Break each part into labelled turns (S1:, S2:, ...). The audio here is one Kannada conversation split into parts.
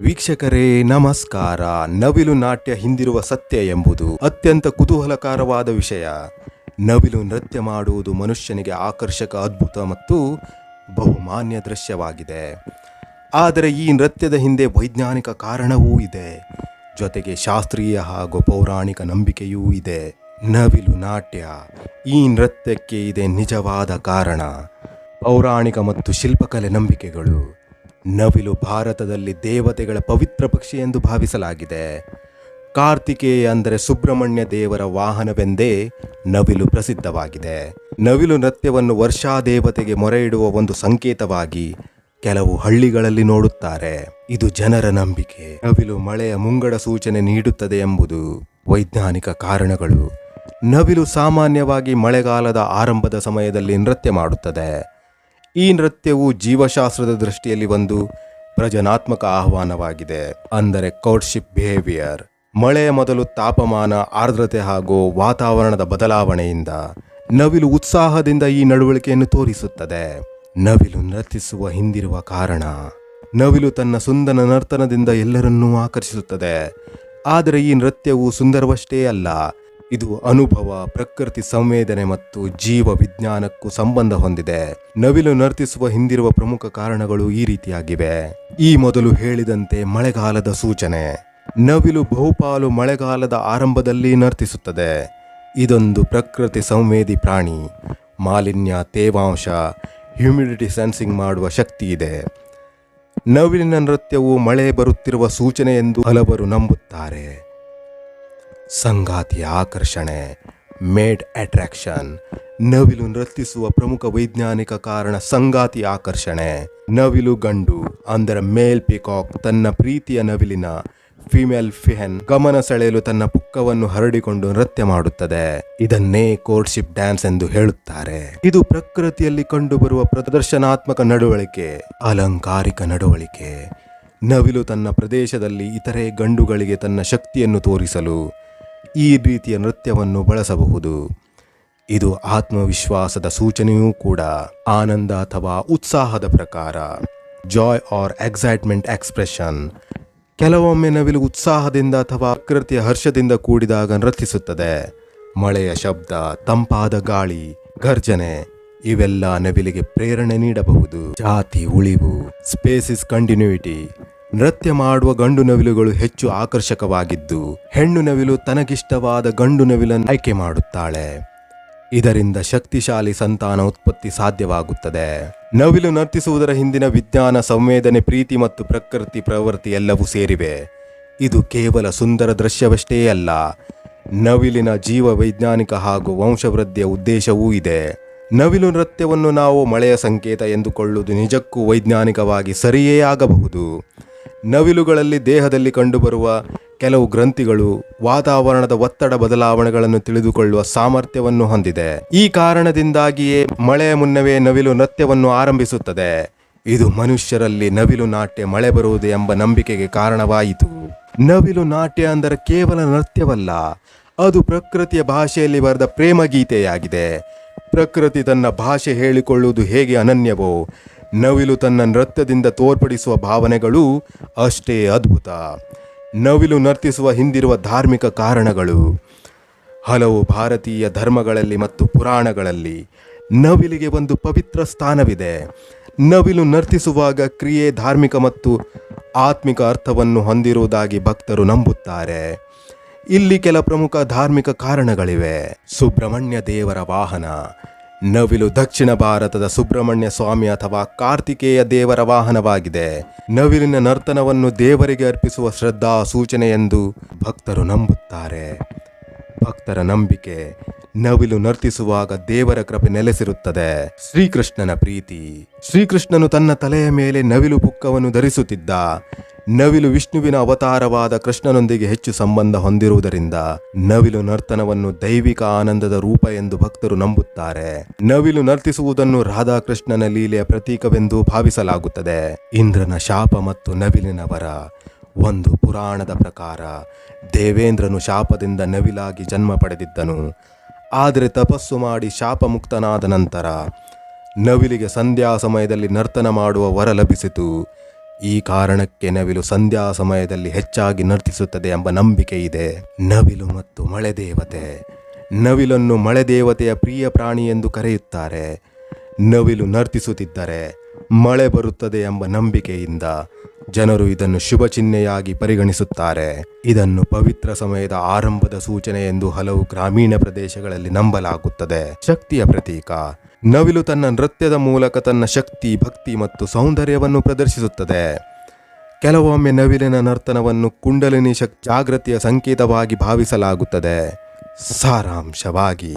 S1: ವೀಕ್ಷಕರೇ, ನಮಸ್ಕಾರ. ನವಿಲು ನಾಟ್ಯ ಹಿಂದಿರುವ ಸತ್ಯ ಎಂಬುದು ಅತ್ಯಂತ ಕುತೂಹಲಕಾರವಾದ ವಿಷಯ. ನವಿಲು ನೃತ್ಯ ಮಾಡುವುದು ಮನುಷ್ಯನಿಗೆ ಆಕರ್ಷಕ, ಅದ್ಭುತ ಮತ್ತು ಬಹುಮಾನ್ಯ ದೃಶ್ಯವಾಗಿದೆ. ಆದರೆ ಈ ನೃತ್ಯದ ಹಿಂದೆ ವೈಜ್ಞಾನಿಕ ಕಾರಣವೂ ಇದೆ. ಜೊತೆಗೆ ಶಾಸ್ತ್ರೀಯ ಹಾಗೂ ಪೌರಾಣಿಕ ನಂಬಿಕೆಯೂ ಇದೆ. ನವಿಲು ನಾಟ್ಯ ಈ ನೃತ್ಯಕ್ಕೆ ಇದೆ ನಿಜವಾದ ಕಾರಣ. ಪೌರಾಣಿಕ ಮತ್ತು ಶಿಲ್ಪಕಲೆ ನಂಬಿಕೆಗಳು. ನವಿಲು ಭಾರತದಲ್ಲಿ ದೇವತೆಗಳ ಪವಿತ್ರ ಪಕ್ಷಿ ಎಂದು ಭಾವಿಸಲಾಗಿದೆ. ಕಾರ್ತಿಕೇಯ ಅಂದರೆ ಸುಬ್ರಹ್ಮಣ್ಯ ದೇವರ ವಾಹನವೆಂದೇ ನವಿಲು ಪ್ರಸಿದ್ಧವಾಗಿದೆ. ನವಿಲು ನೃತ್ಯವನ್ನು ವರ್ಷಾ ದೇವತೆಗೆ ಮೊರೆ ಇಡುವ ಒಂದು ಸಂಕೇತವಾಗಿ ಕೆಲವು ಹಳ್ಳಿಗಳಲ್ಲಿ ನೋಡುತ್ತಾರೆ. ಇದು ಜನರ ನಂಬಿಕೆ. ನವಿಲು ಮಳೆಯ ಮುಂಗಡ ಸೂಚನೆ ನೀಡುತ್ತದೆ ಎಂಬುದು ವೈಜ್ಞಾನಿಕ ಕಾರಣಗಳು. ನವಿಲು ಸಾಮಾನ್ಯವಾಗಿ ಮಳೆಗಾಲದ ಆರಂಭದ ಸಮಯದಲ್ಲಿ ನೃತ್ಯ ಮಾಡುತ್ತದೆ. ಈ ನೃತ್ಯವು ಜೀವಶಾಸ್ತ್ರದ ದೃಷ್ಟಿಯಲ್ಲಿ ಒಂದು ಪ್ರಜನಾತ್ಮಕ ಆಹ್ವಾನವಾಗಿದೆ. ಅಂದರೆ ಕೌಟ್ಶಿಪ್ ಬಿಹೇವಿಯರ್ ಮಳೆಯ ಮೊದಲು ತಾಪಮಾನ, ಆರ್ದ್ರತೆ ಹಾಗೂ ವಾತಾವರಣದ ಬದಲಾವಣೆಯಿಂದ ನವಿಲು ಉತ್ಸಾಹದಿಂದ ಈ ನಡವಳಿಕೆಯನ್ನು ತೋರಿಸುತ್ತದೆ. ನವಿಲು ನರ್ತಿಸುವ ಹಿಂದಿರುವ ಕಾರಣ ನವಿಲು ತನ್ನ ಸುಂದರ ನರ್ತನದಿಂದ ಎಲ್ಲರನ್ನೂ ಆಕರ್ಷಿಸುತ್ತದೆ. ಆದರೆ ಈ ನೃತ್ಯವು ಸುಂದರವಷ್ಟೇ ಅಲ್ಲ ಇದು ಅನುಭವ, ಪ್ರಕೃತಿ ಸಂವೇದನೆ ಮತ್ತು ಜೀವ ವಿಜ್ಞಾನಕ್ಕೂ ಸಂಬಂಧ ಹೊಂದಿದೆ. ನವಿಲು ನರ್ತಿಸುವ ಹಿಂದಿರುವ ಪ್ರಮುಖ ಕಾರಣಗಳು ಈ ರೀತಿಯಾಗಿವೆ. ಈ ಮೊದಲು ಹೇಳಿದಂತೆ ಮಳೆಗಾಲದ ಸೂಚನೆ. ನವಿಲು ಬಹುಪಾಲು ಮಳೆಗಾಲದ ಆರಂಭದಲ್ಲಿ ನರ್ತಿಸುತ್ತದೆ. ಇದೊಂದು ಪ್ರಕೃತಿ ಸಂವೇದಿ ಪ್ರಾಣಿ. ಮಾಲಿನ್ಯ, ತೇವಾಂಶ, ಹ್ಯುಮಿಡಿಟಿ ಸೆನ್ಸಿಂಗ್ ಮಾಡುವ ಶಕ್ತಿ ಇದೆ. ನವಿಲಿನ ನೃತ್ಯವು ಮಳೆ ಬರುತ್ತಿರುವ ಸೂಚನೆ ಎಂದು ಹಲವರು ನಂಬುತ್ತಾರೆ. ಸಂಗಾತಿಯ ಆಕರ್ಷಣೆ ಮೇಡ್ ಅಟ್ರಾಕ್ಷನ್ ನವಿಲು ನೃತ್ತಿಸುವ ಪ್ರಮುಖ ವೈಜ್ಞಾನಿಕ ಕಾರಣ ಸಂಗಾತಿ ಆಕರ್ಷಣೆ. ನವಿಲು ಗಂಡು, ಅಂದರೆ ಮೇಲ್ ಪಿಕಾಕ್ ತನ್ನ ಪ್ರೀತಿಯ ನವಿಲಿನ ಫಿಮೇಲ್ ಫಿಹೆನ್ ಗಮನ ಸೆಳೆಯಲು ತನ್ನ ಪುಕ್ಕವನ್ನು ಹರಡಿಕೊಂಡು ನೃತ್ಯ ಮಾಡುತ್ತದೆ. ಇದನ್ನೇ ಕೋರ್ಟ್ಶಿಪ್ ಡ್ಯಾನ್ಸ್ ಎಂದು ಹೇಳುತ್ತಾರೆ. ಇದು ಪ್ರಕೃತಿಯಲ್ಲಿ ಕಂಡುಬರುವ ಪ್ರದರ್ಶನಾತ್ಮಕ ನಡವಳಿಕೆ, ಅಲಂಕಾರಿಕ ನಡವಳಿಕೆ. ನವಿಲು ತನ್ನ ಪ್ರದೇಶದಲ್ಲಿ ಇತರೆ ಗಂಡುಗಳಿಗೆ ತನ್ನ ಶಕ್ತಿಯನ್ನು ತೋರಿಸಲು ಈ ರೀತಿಯ ನೃತ್ಯವನ್ನು ಬಳಸಬಹುದು. ಇದು ಆತ್ಮವಿಶ್ವಾಸದ ಸೂಚನೆಯೂ ಕೂಡ ಆನಂದ ಅಥವಾ ಉತ್ಸಾಹದ ಪ್ರಕಾರ. ಜಾಯ್ ಆರ್ ಎಕ್ಸೈಟ್ಮೆಂಟ್ ಎಕ್ಸ್ಪ್ರೆಷನ್ ಕೆಲವೊಮ್ಮೆ ನವಿಲು ಉತ್ಸಾಹದಿಂದ ಅಥವಾ ಪ್ರಕೃತಿಯ ಹರ್ಷದಿಂದ ಕೂಡಿದಾಗ ನೃತ್ಯಿಸುತ್ತದೆ ಮಳೆಯ ಶಬ್ದ, ತಂಪಾದ ಗಾಳಿ ಗರ್ಜನೆ ಇವೆಲ್ಲ ನವಿಲಿಗೆ ಪ್ರೇರಣೆ ನೀಡಬಹುದು. ಜಾತಿ, ಉಳಿವು ಸ್ಪೇಸಿಸ್ ಕಂಟಿನ್ಯೂಟಿ ನೃತ್ಯ ಮಾಡುವ ಗಂಡು ನವಿಲುಗಳು ಹೆಚ್ಚು ಆಕರ್ಷಕವಾಗಿದ್ದು, ಹೆಣ್ಣು ನವಿಲು ತನಗಿಷ್ಟವಾದ ಗಂಡು ನವಿಲನ್ನು ಆಯ್ಕೆ ಮಾಡುತ್ತಾಳೆ. ಇದರಿಂದ ಶಕ್ತಿಶಾಲಿ ಸಂತಾನ ಉತ್ಪತ್ತಿ ಸಾಧ್ಯವಾಗುತ್ತದೆ. ನವಿಲು ನರ್ತಿಸುವುದರ ಹಿಂದಿನ ವಿಜ್ಞಾನ, ಸಂವೇದನೆ, ಪ್ರೀತಿ ಮತ್ತು ಪ್ರಕೃತಿ ಪ್ರವೃತ್ತಿ ಎಲ್ಲವೂ ಸೇರಿವೆ. ಇದು ಕೇವಲ ಸುಂದರ ದೃಶ್ಯವಷ್ಟೇ ಅಲ್ಲ, ನವಿಲಿನ ಜೀವ ವೈಜ್ಞಾನಿಕ ಹಾಗೂ ವಂಶವೃದ್ಧಿಯ ಉದ್ದೇಶವೂ ಇದೆ. ನವಿಲು ನೃತ್ಯವನ್ನು ನಾವು ಮಳೆಯ ಸಂಕೇತ ಎಂದುಕೊಳ್ಳುವುದು ನಿಜಕ್ಕೂ ವೈಜ್ಞಾನಿಕವಾಗಿ ಸರಿಯೇ ಆಗಬಹುದು. ನವಿಲುಗಳಲ್ಲಿ ದೇಹದಲ್ಲಿ ಕಂಡುಬರುವ ಕೆಲವು ಗ್ರಂಥಿಗಳು ವಾತಾವರಣದ ಒತ್ತಡ ಬದಲಾವಣೆಗಳನ್ನು ತಿಳಿದುಕೊಳ್ಳುವ ಸಾಮರ್ಥ್ಯವನ್ನು ಹೊಂದಿದೆ. ಈ ಕಾರಣದಿಂದಾಗಿಯೇ ಮಳೆಯ ಮುನ್ನವೇ ನವಿಲು ನೃತ್ಯವನ್ನು ಆರಂಭಿಸುತ್ತದೆ. ಇದು ಮನುಷ್ಯರಲ್ಲಿ ನವಿಲು ನಾಟ್ಯ ಮಳೆ ಬರುವುದು ಎಂಬ ನಂಬಿಕೆಗೆ ಕಾರಣವಾಯಿತು. ನವಿಲು ನಾಟ್ಯ ಅಂದರೆ ಕೇವಲ ನೃತ್ಯವಲ್ಲ, ಅದು ಪ್ರಕೃತಿಯ ಭಾಷೆಯಲ್ಲಿ ಬರೆದ ಪ್ರೇಮ ಗೀತೆಯಾಗಿದೆ ಪ್ರಕೃತಿ ತನ್ನ ಭಾಷೆ ಹೇಳಿಕೊಳ್ಳುವುದು ಹೇಗೆ ಅನನ್ಯವೋ ನವಿಲು ತನ್ನ ನೃತ್ಯದಿಂದ ತೋರ್ಪಡಿಸುವ ಭಾವನೆಗಳು ಅಷ್ಟೇ ಅದ್ಭುತ. ನವಿಲು ನರ್ತಿಸುವ ಹಿಂದಿರುವ ಧಾರ್ಮಿಕ ಕಾರಣಗಳು. ಹಲವು ಭಾರತೀಯ ಧರ್ಮಗಳಲ್ಲಿ ಮತ್ತು ಪುರಾಣಗಳಲ್ಲಿ ನವಿಲಿಗೆ ಒಂದು ಪವಿತ್ರ ಸ್ಥಾನವಿದೆ. ನವಿಲು ನರ್ತಿಸುವಾಗ ಕ್ರಿಯೆ ಧಾರ್ಮಿಕ ಮತ್ತು ಆತ್ಮಿಕ ಅರ್ಥವನ್ನು ಹೊಂದಿರುವುದಾಗಿ ಭಕ್ತರು ನಂಬುತ್ತಾರೆ. ಇಲ್ಲಿ ಕೆಲ ಪ್ರಮುಖ ಧಾರ್ಮಿಕ ಕಾರಣಗಳಿವೆ. ಸುಬ್ರಹ್ಮಣ್ಯ ದೇವರ ವಾಹನ ನವಿಲು ದಕ್ಷಿಣ ಭಾರತದ ಸುಬ್ರಹ್ಮಣ್ಯ ಸ್ವಾಮಿ ಅಥವಾ ಕಾರ್ತಿಕೇಯ ದೇವರ ವಾಹನವಾಗಿದೆ. ನವಿಲಿನ ನರ್ತನವನ್ನು ದೇವರಿಗೆ ಅರ್ಪಿಸುವ ಶ್ರದ್ಧಾ ಸೂಚನೆ ಎಂದು ಭಕ್ತರು ನಂಬುತ್ತಾರೆ. ಭಕ್ತರ ನಂಬಿಕೆ ನವಿಲು ನರ್ತಿಸುವಾಗ ದೇವರ ಕೃಪೆ ನೆಲೆಸಿರುತ್ತದೆ. ಶ್ರೀಕೃಷ್ಣನ ಪ್ರೀತಿ. ಶ್ರೀಕೃಷ್ಣನು ತನ್ನ ತಲೆಯ ಮೇಲೆ ನವಿಲು ಪುಕ್ಕವನ್ನು ಧರಿಸುತ್ತಿದ್ದ. ನವಿಲು ವಿಷ್ಣುವಿನ ಅವತಾರವಾದ ಕೃಷ್ಣನೊಂದಿಗೆ ಹೆಚ್ಚು ಸಂಬಂಧ ಹೊಂದಿರುವುದರಿಂದ ನವಿಲು ನರ್ತನವನ್ನು ದೈವಿಕ ಆನಂದದ ರೂಪ ಎಂದು ಭಕ್ತರು ನಂಬುತ್ತಾರೆ. ನವಿಲು ನರ್ತಿಸುವುದನ್ನು ರಾಧಾಕೃಷ್ಣನ ಲೀಲೆಯ ಪ್ರತೀಕವೆಂದು ಭಾವಿಸಲಾಗುತ್ತದೆ. ಇಂದ್ರನ ಶಾಪ ಮತ್ತು ನವಿಲಿನ ವರ, ಒಂದು ಪುರಾಣದ ಪ್ರಕಾರ ದೇವೇಂದ್ರನು ಶಾಪದಿಂದ ನವಿಲಾಗಿ ಜನ್ಮ ಪಡೆದಿದ್ದನು. ಆದರೆ ತಪಸ್ಸು ಮಾಡಿ ಶಾಪ ಮುಕ್ತನಾದ ನಂತರ ನವಿಲಿಗೆ ಸಂಧ್ಯಾ ಸಮಯದಲ್ಲಿ ನರ್ತನ ಮಾಡುವ ವರ ಲಭಿಸಿತು. ಈ ಕಾರಣಕ್ಕೆ ನವಿಲು ಸಂಧ್ಯಾ ಸಮಯದಲ್ಲಿ ಹೆಚ್ಚಾಗಿ ನರ್ತಿಸುತ್ತದೆ ಎಂಬ ನಂಬಿಕೆ ಇದೆ. ನವಿಲು ಮತ್ತು ಮಳೆ ದೇವತೆ. ನವಿಲನ್ನು ಮಳೆ ದೇವತೆಯ ಪ್ರಿಯ ಪ್ರಾಣಿ ಎಂದು ಕರೆಯುತ್ತಾರೆ. ನವಿಲು ನರ್ತಿಸುತ್ತಿದ್ದರೆ ಮಳೆ ಬರುತ್ತದೆ ಎಂಬ ನಂಬಿಕೆಯಿಂದ ಜನರು ಇದನ್ನು ಶುಭ ಚಿಹ್ನೆಯಾಗಿ ಪರಿಗಣಿಸುತ್ತಾರೆ. ಇದನ್ನು ಪವಿತ್ರ ಸಮಯದ ಆರಂಭದ ಸೂಚನೆ ಎಂದು ಹಲವು ಗ್ರಾಮೀಣ ಪ್ರದೇಶಗಳಲ್ಲಿ ನಂಬಲಾಗುತ್ತದೆ. ಶಕ್ತಿಯ ಪ್ರತೀಕ. ನವಿಲು ತನ್ನ ನೃತ್ಯದ ಮೂಲಕ ತನ್ನ ಶಕ್ತಿ, ಭಕ್ತಿ ಮತ್ತು ಸೌಂದರ್ಯವನ್ನು ಪ್ರದರ್ಶಿಸುತ್ತದೆ. ಕೆಲವೊಮ್ಮೆ ನವಿಲಿನ ನರ್ತನವನ್ನು ಕುಂಡಲಿನಿ ಶಕ್, ಜಾಗೃತಿಯ ಸಂಕೇತವಾಗಿ ಭಾವಿಸಲಾಗುತ್ತದೆ. ಸಾರಾಂಶವಾಗಿ,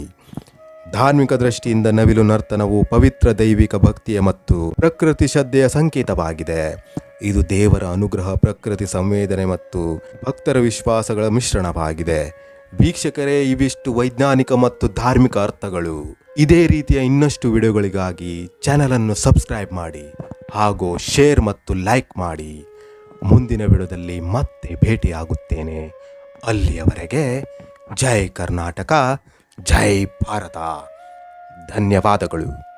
S1: ಧಾರ್ಮಿಕ ದೃಷ್ಟಿಯಿಂದ ನವಿಲು ನರ್ತನವು ಪವಿತ್ರ ದೈವಿಕ ಭಕ್ತಿಯ ಮತ್ತು ಪ್ರಕೃತಿ ಶ್ರದ್ಧೆಯ ಸಂಕೇತವಾಗಿದೆ. ಇದು ದೇವರ ಅನುಗ್ರಹ, ಪ್ರಕೃತಿ ಸಂವೇದನೆ ಮತ್ತು ಭಕ್ತರ ವಿಶ್ವಾಸಗಳ ಮಿಶ್ರಣವಾಗಿದೆ. ವೀಕ್ಷಕರೇ, ಇವಿಷ್ಟು ವೈಜ್ಞಾನಿಕ ಮತ್ತು ಧಾರ್ಮಿಕ ಅರ್ಥಗಳು. ಇದೇ ರೀತಿಯ ಇನ್ನಷ್ಟು ವಿಡಿಯೋಗಳಿಗಾಗಿ ಚಾನಲನ್ನು ಸಬ್ಸ್ಕ್ರೈಬ್ ಮಾಡಿ ಹಾಗೂ ಶೇರ್ ಮತ್ತು ಲೈಕ್ ಮಾಡಿ. ಮುಂದಿನ ವಿಡಿಯೋದಲ್ಲಿ ಮತ್ತೆ ಭೇಟಿಯಾಗುತ್ತೇನೆ. ಅಲ್ಲಿಯವರೆಗೆ ಜೈ ಕರ್ನಾಟಕ, ಜೈ ಭಾರತ. ಧನ್ಯವಾದಗಳು.